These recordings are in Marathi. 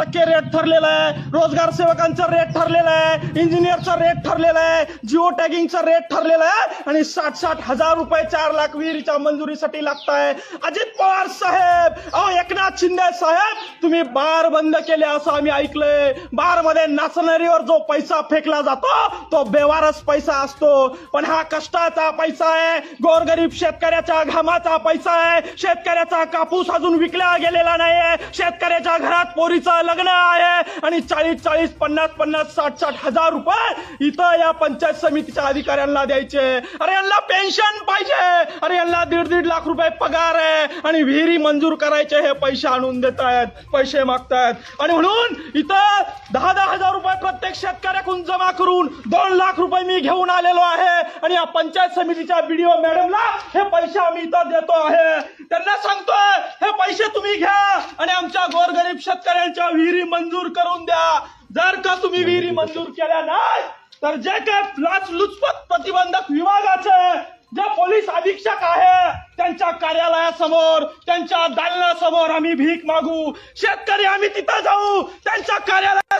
टक्के रेट ठरलेला आहे. रोजगार सेवकांचा रेट ठरलेला आहे. इंजिनियरचा रेट ठरलेला आहे. जिओ टॅगिंगचा रेट ठरलेला आहे. आणि साठ साठ हजार रुपये चार लाख विहिरीच्या मंजुरीसाठी लागताय. अजित पवार साहेब! अहो एकनाथ शिंदे साहेब! तुम्ही बार बंद केले असं आम्ही ऐकलंय. बारमध्ये नाचणारीवर जो पैसा फेकला जातो तो बेवारस पैसा असतो. पण हा कष्टाचा पैसा आहे. गोरगरीब शेतकऱ्याच्या घामाचा पैसा आहे. शेतकऱ्याचा कापूस अजून विकला गेलेला नाहीये. शेतकऱ्याच्या घरात पोरीचा लग्न आहे आणि चाळीस चाळीस पन्नास पन्नास साठ साठ हजार रुपये इथं या पंचायत समितीच्या अधिकाऱ्यांना द्यायचे. अरे यांना पेन्शन पाहिजे. अरे यांना दीड दीड लाख रुपये पगार आहे. आणि विहिरी मंजूर करायचे हे पैसे आणून देत आहेत पैसे मागतायत. आणि म्हणून इथं दहा दहा हजार रुपये प्रत्येक शेतकऱ्याकडून जमा करून दोन लाख रुपये मी घेऊन आलेलो आहे. आणि या पंचायत समितीच्या बीडीओ मॅडमला हे पैसे आम्ही इथं देतो आहे. त्यांना सांगतोय हे पैसे तुम्ही घ्या आणि आमच्या गोरगरीब शेतकऱ्यांच्या विहिरी मंजूर करून द्या. जर का तुम्ही विहिरी मंजूर केल्या नाही तर जे काय लाच लुचपत प्रतिबंधक विभागाचे जे पोलीस अधीक्षक आहे त्यांच्या कार्यालयासमोर त्यांच्या दालनासमोर आम्ही भीक मागू. शेतकरी आम्ही तिथं जाऊ. त्यांच्या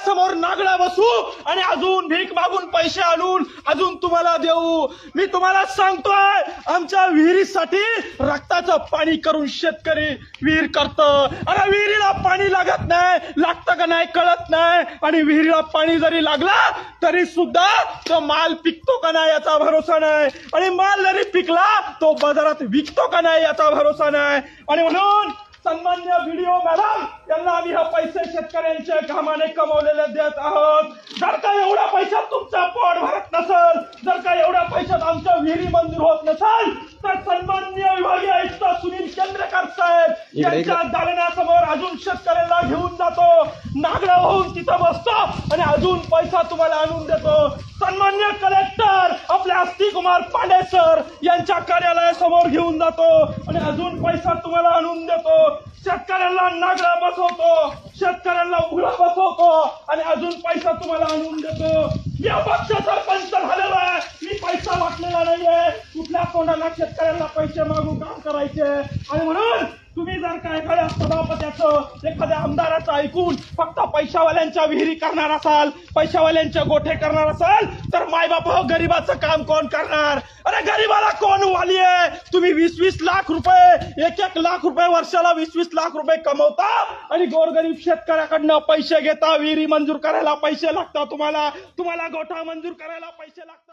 समोर नागडा बसू आणि अजून भीक मागून पैसे आणून अजून तुम्हाला देऊ. मी तुम्हाला सांगतोय आमच्या विहिरीसाठी रक्ताचं पाणी करून शेतकरी विहीर करत. अरे विहिरीला पाणी लागत नाही लागतं का नाही कळत नाही. आणि विहिरीला पाणी जरी लागला तरी सुद्धा तो माल पिकतो का नाही याचा भरोसा नाही. आणि माल जरी पिकला तो बाजारात विकतो का नाही याचा भरोसा नाही. आणि म्हणून सन्मान्य व्हिडिओ मॅडम यांना आम्ही हा पैसे शेतकऱ्यांच्या कामाने कमवलेले देत आहोत. जर का एवढ्या पैशात तुमचा पोट भरत नसल जर का एवढ्या पैशात आमच्या विहिरी मंजूर होत नसल तर सन्मान्य विभागीय आयुक्त सुनील केंद्रेकर साहेब. यांच्या दालनासमोर अजून शेतकऱ्यांना घेऊन जातो. नागडा होऊन तिथं बसतो आणि अजून पैसा तुम्हाला आणून देतो. सन्मान्य कलेक्टर आपले अस्ति कुमार पांडे सर यांच्या समोर घेऊन जातो आणि अजून पैसा तुम्हाला आणून देतो. शेतकऱ्यांना नागडा बसवतो. शेतकऱ्यांना उघडा बसवतो. आणि अजून पैसा तुम्हाला आणून देतो. या पक्ष सरपंच झालेला आहे. मी पैसा वाटलेला नाहीये. कुठल्या तोंडाला शेतकऱ्यांना पैसे मागून काम करायचे. आणि म्हणून तुम्ही जर का एखाद्या सभापत्याचं एखाद्या आमदाराचं ऐकून फक्त पैशावाल्यांच्या विहिरी करणार असाल पैशावाल्यांच्या गोठे करणार असाल तर मायबाप हो, गरीबाचं काम कोण करणार? अरे गरीबाला कोण वाली आहे तुम्ही वीस वीस लाख रुपये एक एक लाख रुपये वर्षाला वीस वीस लाख रुपये कमवता आणि गोरगरीब शेतकऱ्याकडनं पैसे घेता विहिरी मंजूर करायला पैसे लागतात तुम्हाला. तुम्हाला गोठा मंजूर करायला पैसे लागतात.